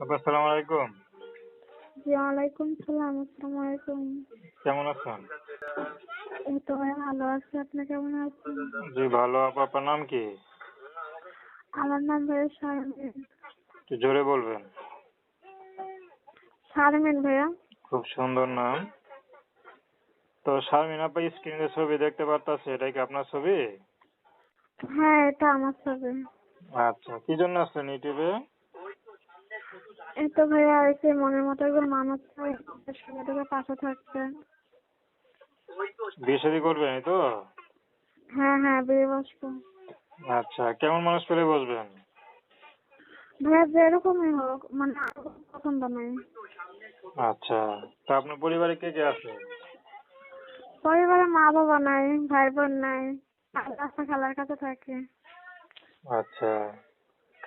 আপু আসসালামু আলাইকুম। জি ওয়ালাইকুম সালাম আসসালামু আলাইকুম। কেমন আছেন? এই তো ভাই ভালো আছি। আপনি কেমন আছেন? জি ভালো। আপু আপনার নাম কি? আমার নাম ভাইয়া শারমিন। একটু জোরে বলবেন। শারমিন ভাইয়া। খুব সুন্দর নাম। তো শারমিন আপা স্ক্রিনে ছবি দেখতে পারতাছে এটা কি আপনার ছবি? হ্যাঁ এটা আমার ছবি। আচ্ছা কি জন্য আসছেন ইউটিউবে? এই তো ভাইয়া এসে মনের মতো একজন মানুষ চাই সুবিধাকে পাশে থাকতে। বিয়ে শাদী করবেন তো? হ্যাঁ হ্যাঁ বিয়ে বসবো। আচ্ছা কেমন মানুষ পেলে বসবেন? ভাইয়া যেরকমই হোক মানে পছন্দ নেই। আচ্ছা তা আপনার পরিবারে কে কে আছে? পরিবারে মা বাবা নাই ভাই বোন নাই রাস্তা খালার কাছে থাকে। আচ্ছা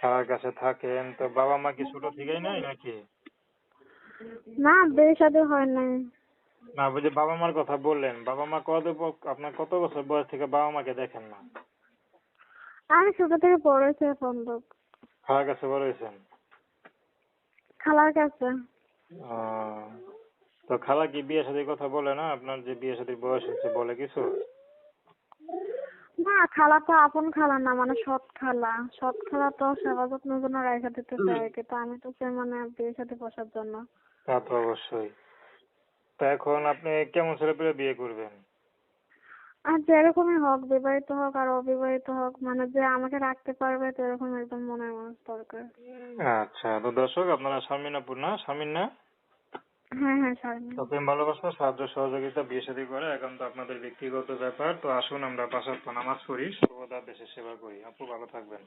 খালার কাছে থাকেন তো বাবা মা কি ছোট থেকেই নাই নাকি? না বিয়ে শাদী হয় নাই। না বুঝি বাবা মার কথা বললেন। বাবা মা কত আপনার কত বছর বয়স থেকে বাবা মাকে দেখেন না? আমি ছোট থেকে পড়েছি বন্ধুক খালার কাছে বড় হয়েছেন? খালার কাছে। তো খালা কি বিয়ে শাদীর কথা বলে না? আপনার যে বিয়ে শাদীর বয়স হয়েছে বলে কিছু? না খালা তো আপন খালা না মানে সৎ খালা। সৎ খালা তো সেবা যত্নের জন্য রেখে দিতে চাই কিন্তু আমি তো চাই মানে বিয়ে সাথে বসার জন্য। তা তো অবশ্যই। তা এখন আপনি কেমন ছেলে পেলে বিয়ে করবেন? আর যেরকমই হোক বিবাহিত হোক আর অবিবাহিত হোক মানে যে আমাকে রাখতে পারবে তো এরকম একদম মনের মানুষ দরকার। আচ্ছা তো দর্শক আপনারা শারমিনাপুর না? শারমিন না? হ্যাঁ হ্যাঁ ভালোবাসা, সাহায্য, সহযোগিতা, বিয়ে শাদী করে, এখন তো আপনাদের ব্যক্তিগত ব্যাপার। তো আসুন, আমরা পাশাপাশি নামাজ পড়ি, সর্বদা দেশের সেবা করি। আপু, ভালো থাকবেন।